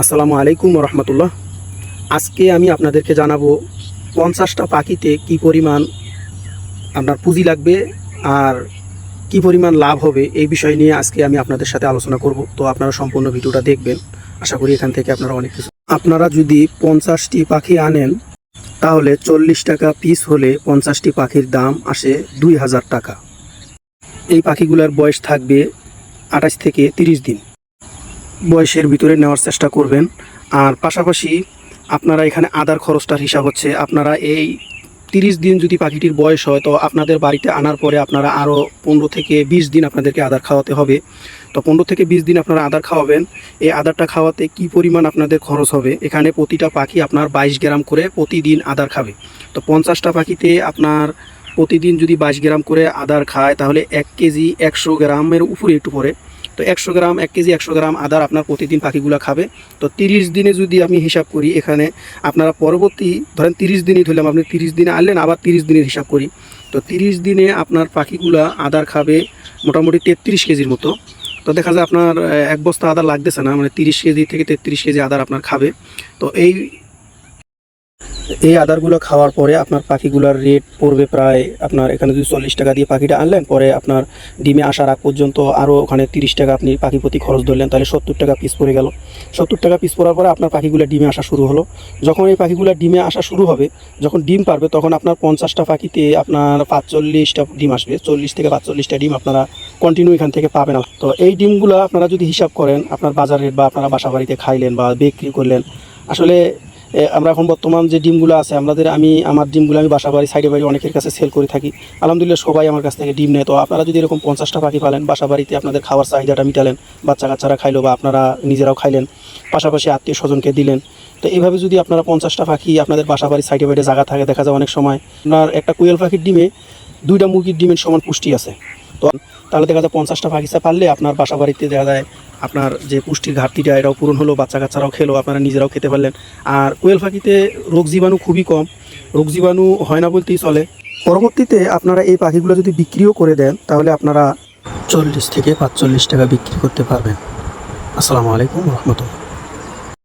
আসসালামু আলাইকুম রহমতুল্লাহ আজকে আমি আপনাদেরকে জানাব পঞ্চাশটা পাখিতে কি পরিমাণ আপনার পুঁজি লাগবে আর কি পরিমাণ লাভ হবে এই বিষয় নিয়ে আজকে আমি আপনাদের সাথে আলোচনা করব। তো আপনারা সম্পূর্ণ ভিডিওটা দেখবেন। আশা করি এখান থেকে আপনারা অনেক কিছু আপনারা যদি পঞ্চাশটি পাখি আনেন, তাহলে চল্লিশ টাকা পিস হলে পঞ্চাশটি পাখির দাম আসে দুই হাজার টাকা। এই পাখিগুলোর বয়স থাকবে আঠাশ থেকে তিরিশ দিন। বয়সের ভিতরে নেওয়ার চেষ্টা করবেন। আর পাশাপাশি আপনারা এখানে আদার খরচটার হিসাব হচ্ছে আপনারা এই তিরিশ দিন যদি পাখিটির বয়স হয়, তো আপনাদের বাড়িতে আনার পরে আপনারা আরও পনেরো থেকে বিশ দিন আপনাদেরকে আদার খাওয়াতে হবে। তো পনেরো থেকে বিশ দিন আপনারা আদার খাওয়াবেন। এই আদারটা খাওয়াতে কি পরিমাণ আপনাদের খরচ হবে? এখানে প্রতিটা পাখি আপনার বাইশ গ্রাম করে প্রতিদিন আদার খাবে। তো পঞ্চাশটা পাখিতে আপনার প্রতিদিন যদি বাইশ গ্রাম করে আদার খায়, তাহলে এক কেজি একশো গ্রামের উপরে একটু পড়ে। তো একশো গ্রাম, এক কেজি একশো গ্রাম আদার আপনার প্রতিদিন পাখিগুলো খাবে। তো তিরিশ দিনে যদি আমি হিসাব করি এখানে, আপনারা পরবর্তী ধরেন তিরিশ দিনই ধরলাম, আপনি তিরিশ দিনে আনলেন, আবার তিরিশ দিনের হিসাব করি। তো তিরিশ দিনে আপনার পাখিগুলা আদার খাবে মোটামুটি তেত্রিশ কেজির মতো। তো দেখা যায় আপনার এক বস্তা আদার লাগতেছে না মানে তিরিশ কেজি থেকে তেত্রিশ কেজি আদার আপনার খাবে। তো এই এই আদারগুলো খাওয়ার পরে আপনার পাখিগুলোর রেট পড়বে প্রায় আপনার এখানে যদি চল্লিশ টাকা দিয়ে পাখিটা আনলেন, পরে আপনার ডিমে আসার আগ পর্যন্ত আরও ওখানে তিরিশ টাকা আপনি পাখি প্রতি খরচ ধরলেন, তাহলে সত্তর টাকা পিস পড়ে গেল। সত্তর টাকা পিস পড়ার পরে আপনার পাখিগুলো ডিমে আসা শুরু হলো। যখন এই পাখিগুলো ডিমে আসা শুরু হবে, যখন ডিম পারবে, তখন আপনার পঞ্চাশটা পাখিতে আপনার পাঁচচল্লিশটা ডিম আসবে, চল্লিশ থেকে পাঁচচল্লিশটা ডিম আপনারা কন্টিনিউ এখান থেকে পাবেন। তো এই ডিমগুলো আপনারা যদি হিসাব করেন, আপনার বাজারের বা আপনারা বাসা বাড়িতে খাইলেন বা বিক্রি করলেন, আসলে আমরা এখন বর্তমান যে ডিমগুলো আছে, আমাদের আমি, আমার ডিমগুলো আমি বাসা বাড়ি সাইডে বাড়ি অনেকের কাছে সেল করে থাকি। আলহামদুলিল্লাহ সবাই আমার কাছ থেকে ডিম নেয়। তো আপনারা যদি এরকম পঞ্চাশটা পাখি পালেন, বাসা বাড়িতে আপনাদের খাওয়ার চাহিদাটা মিটালেন, বাচ্চা কাচ্চারা খাইলো বা আপনারা নিজেরাও খাইলেন, পাশাপাশি আত্মীয় স্বজনকে দিলেন, তো এইভাবে যদি আপনারা পঞ্চাশটা পাখি আপনাদের বাসা বাড়ি সাইডে বাইডে জায়গা থাকে, দেখা যায় অনেক সময় আপনার একটা কোয়েল পাখির ডিমে দুইটা মুরগির ডিমের সমান পুষ্টি আছে। তো তাহলে দেখা যায় পঞ্চাশটা পাখিসা পারলে আপনার বাসা বাড়িতে দেখা যায় আপনার যে পুষ্টির ঘাটতিটা, এটাও পূরণ হলো বাচ্চা কাচ্চারাও খেলো, আপনারা নিজেরাও খেতে পারলেন। আর কোয়েল পাখিতে রোগ জীবাণু খুবই কম। রোগ জীবাণু হয় না বলতেই চলে। পরবর্তীতে আপনারা এই পাখিগুলো যদি বিক্রিও করে দেন, তাহলে আপনারা চল্লিশ থেকে পাঁচচল্লিশ টাকা বিক্রি করতে পারবেন। আসসালামু আলাইকুম রহমতুল্লাহ।